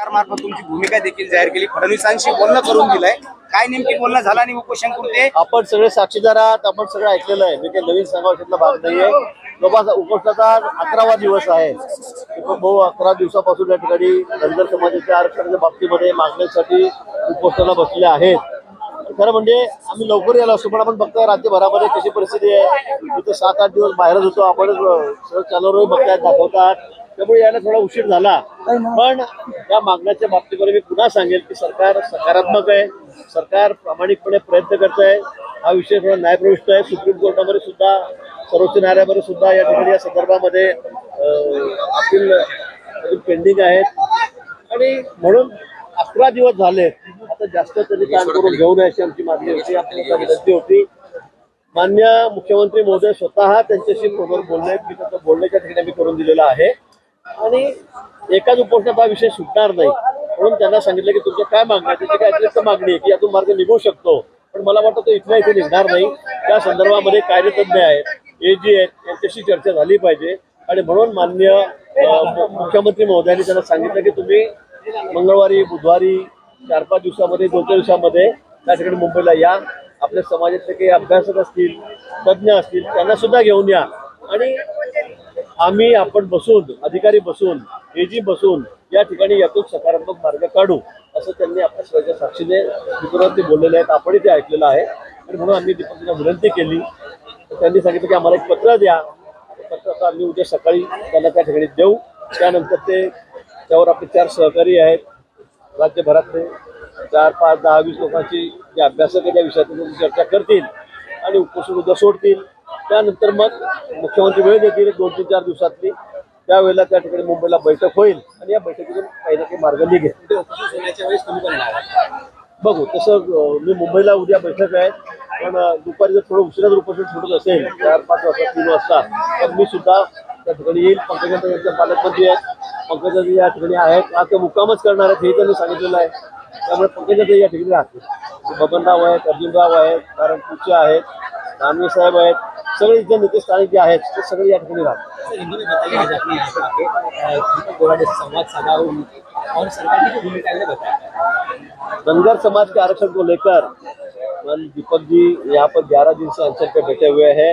सरकारमार्फत तुमची भूमिका देखील जाहीर केली. फडणवीसांशी बोलणं करून दिलंय. काय नेमकी बोलणं झालं आणि उपोषण कुर्ते आपण सगळे साक्षीदार आहात आपण सगळं ऐकलेलं आहे. मी काही नवीन सांगावशातला भाग नाहीये. जवळपास उपोषणाचा अकरावा दिवस आहे. भाऊ अकरा दिवसापासून या ठिकाणी धनगर समाजाच्या आरक्षणाच्या बाबतीमध्ये मागण्यासाठी उपोषणाला बसले आहेत. खरं म्हणजे आम्ही लवकर यायला असतो पण आपण बघताय राज्यभरामध्ये कशी परिस्थिती आहे? तिथे सात आठ दिवस बाहेरच होतो. आपणच सगळं चॅनलवर बघतायत दाखवतात. त्यामुळे यायला थोडा उशीर झाला. पण या मागण्याच्या बाबतीमध्ये मी पुन्हा सांगेल की सरकार सकारात्मक आहे. सरकार प्रामाणिकपणे प्रयत्न करत आहे हा विषय थोडा न्यायप्रविष्ट आहे. सुप्रीम कोर्टामध्ये सुद्धा सर्वोच्च न्यायालयामध्ये सुद्धा या ठिकाणी या संदर्भामध्ये अपील पेंडिंग आहेत. आणि म्हणून अकरा दिवस झाले. आता जास्त तरी काम करून घेऊ नये अशी आमची मागणी होती. आपल्याला विनंती होती. मान्य मुख्यमंत्री महोदय स्वतः त्यांच्याशी फोनवर बोलले. मी त्यांचं बोलण्याच्या ठिकाणी मी करून दिलेलं आहे. आणि एकाच उपोषणात हा विषय सुटणार नाही. म्हणून त्यांना सांगितलं की तुमच्या काय मागण्या त्याची काय अतिरिक्त मागणी आहे की यातून मार्ग निघू शकतो. पण मला वाटतं तो इथल्या इथे निघणार नाही. त्या संदर्भामध्ये कार्यतज्ञ आहेत ए जी आहेत यांच्याशी चर्चा झाली पाहिजे. आणि म्हणून मान्य मुख्यमंत्री महोदयांनी त्यांना सांगितलं की तुम्ही मंगळवारी बुधवारी चार पाच दिवसामध्ये दोन चार दिवसामध्ये त्या ठिकाणी मुंबईला या. आपल्या समाजातले काही अभ्यासक असतील तज्ज्ञ असतील त्यांना सुद्धा घेऊन या. आणि आम्ही आपण बसून अधिकारी बसून एजी बसून या ठिकाणी यातून सकारात्मक मार्ग काढू असं त्यांनी आपल्या सगळ्याच्या साक्षीने ते बोललेले आहेत. आपणही ते ऐकलेलं आहे. आणि म्हणून आम्ही दीपकजींना विनंती केली. तर त्यांनी सांगितलं की आम्हाला एक पत्र द्या. ते पत्र आम्ही उद्या सकाळी त्यांना त्या ठिकाणी देऊ. त्यानंतर ते त्यावर आपले चार सहकारी आहेत. राज्यभरातले चार पाच दहा वीस लोकांची जे अभ्यासक आहे त्या विषयात चर्चा करतील आणि उपोषण उद्या सोडतील. त्यानंतर मग मुख्यमंत्री वेळ देतील दोन तीन चार दिवसातली. त्यावेळेला त्या ठिकाणी मुंबईला बैठक होईल आणि या बैठकीतून काही ना काही मार्ग निघेल. बघू तसं मी मुंबईला उद्या बैठक आहे पण दुपारी जर थोडं उशिराच उपोषण सुटत असेल चार पाच वाजता तीन वाजता तर मी सुद्धा त्या ठिकाणी येईल. पंकजा यांच्या पालकमंत्री आहेत. पंकजा या ठिकाणी आहेत. आता मुक्कामच करणार आहेत हे त्यांनी सांगितलेलं आहे. त्यामुळे पंकजा या ठिकाणी राहतील. बबनराव आहेत अर्जुनराव आहेत कारण पुचे आहेत दानवे साहेब आहेत सगळे इथे नेते स्थानिक जे आहेत ते सगळे या ठिकाणी राहतात. हिंदी संवाद साधा और सरकार की जो भूमिका है बताया धनगर समाज के आरक्षण को लेकर मन दीपक जी यहाँ पर 11 दिन से अंचल पे बैठे हुए हैं।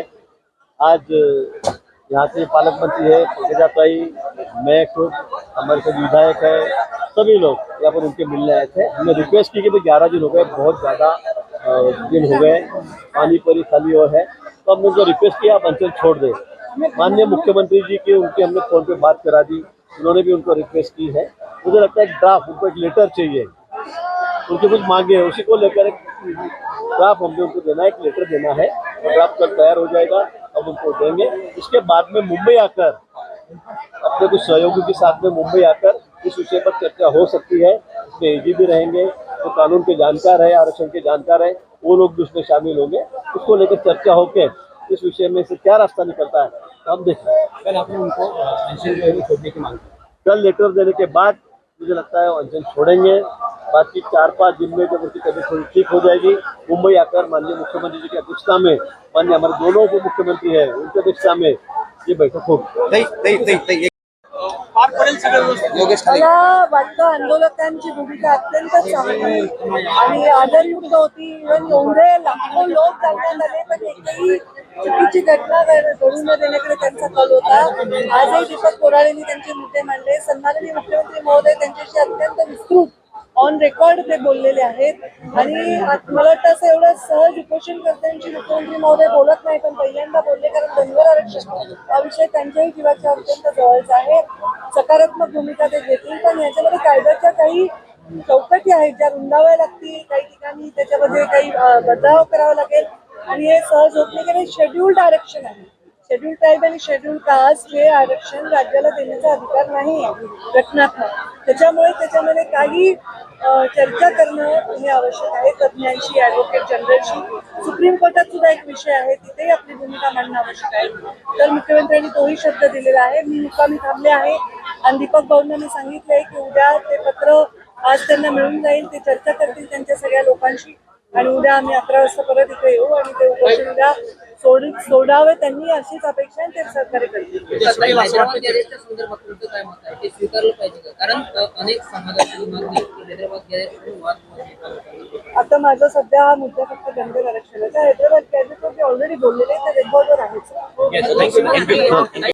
आज यहाँ से पालक मंत्री है पंकजा ताई मैं खुद हमारे सब विधायक है सभी लोग यहाँ पर उनके मिलने आए थे। हमने रिक्वेस्ट की कि भाई ग्यारह दिन हो गए बहुत ज़्यादा दिन हो गए पानी परी खाली हो है। तो हमने जो रिक्वेस्ट किया, आप अंचल छोड़ दें। माननीय मुख्यमंत्री जी की उनकी हमने फ़ोन पे बात करा दी। उन्होंने भी उनको रिक्वेस्ट की है। मुझे लगता है ड्राफ्ट उनको एक लेटर चाहिए। उनकी कुछ मांगे हैं, उसी को लेकर एक ड्राफ्ट हमने उनको देना है, एक लेटर देना है। और ड्राफ्ट कल तैयार हो जाएगा अब उनको देंगे। उसके बाद में मुंबई आकर, अपने कुछ सहयोगी के साथ में मुंबई आकर इस विषय पर चर्चा हो सकती है। इसमें एजी भी रहेंगे, जो कानून के जानकार है, आरक्षण के जानकार है वो लोग भी उसमें शामिल होंगे। उसको लेकर चर्चा होकर इस विषय में से क्या रास्ता निकलता है हम देखें कल आपने उनको है छोड़ने की मांग कल लेटर देने के बाद मुझे लगता है अंचल छोड़ेंगे। बाकी चार पाँच दिन में जब उनकी तबीयत थोड़ी ठीक हो जाएगी मुंबई आकर माननीय मुख्यमंत्री जी की अध्यक्षता में माननीय हमारे दोनों उप मुख्यमंत्री है उनकी अध्यक्षता में ये बैठक होगी। पार पडेल सगळं योगेश मला वाटतं आंदोलकांची भूमिका अत्यंत चांगली आणि आदरयुक्त होती. इव्हन एवढे लाखो लोक चालण्यात आले पण एकही चुकीची घटना घड- घडू न देण्याकडे त्यांचा कल होता. आजही दीपक कोराळेंनी त्यांचे मुद्दे मांडले. सन्माननीय मुख्यमंत्री महोदय त्यांच्याशी अत्यंत विस्तृत ऑन रेकॉर्ड ते बोललेले आहेत. आणि मला वाटतं असं एवढं सहज उपोषणकर्त्यांची मुख्यमंत्री महोदय बोलत नाही पण पहिल्यांदा बोलले कारण धनगर आरक्षण हा विषय त्यांच्याही जीवाच्या अत्यंत जवळचा आहे. सकारात्मक भूमिका ते घेतील पण याच्यामध्ये कायद्याच्या काही चौकटी आहेत ज्या रुंदाव्या लागतील काही ठिकाणी त्याच्यामध्ये काही बदलाव करावा लागेल. आणि हे सहज होत नाही कारण शेड्युल्ड आरक्षण आहे. शेड्यूल ट्राईब आणि शेड्यूल कास्ट हे आरक्षण राज्याला देण्याचा अधिकार नाही आहे घटनात्मक त्याच्यामुळे त्याच्यामध्ये काही चर्चा करणं हे आवश्यक आहे. तज्ज्ञांशी ॲडव्होकेट जनरलशी सुप्रीम कोर्टात सुद्धा एक विषय आहे. तिथेही आपली भूमिका मांडणं आवश्यक आहे. तर मुख्यमंत्र्यांनी तोही शब्द दिलेला आहे. मी मुकामी थांबले आहे. आणि दीपक भाऊंना मी आहे की उद्या ते पत्र आज त्यांना मिळून जाईल. ते चर्चा करतील त्यांच्या सगळ्या लोकांशी. आणि उद्या आम्ही अकरा वाजता परत इथे येऊ आणि ते उपोषण उद्या सोड सोडावे त्यांनी अशीच अपेक्षा आहे, ते सहकार्य करतील. होतात. आता माझा सध्या हा मुद्दा फक्त धनगर आरक्षणाचा हैदराबाद गॅजेटवरती ऑलरेडी बोललेले ते रेकॉर्डवर आहेच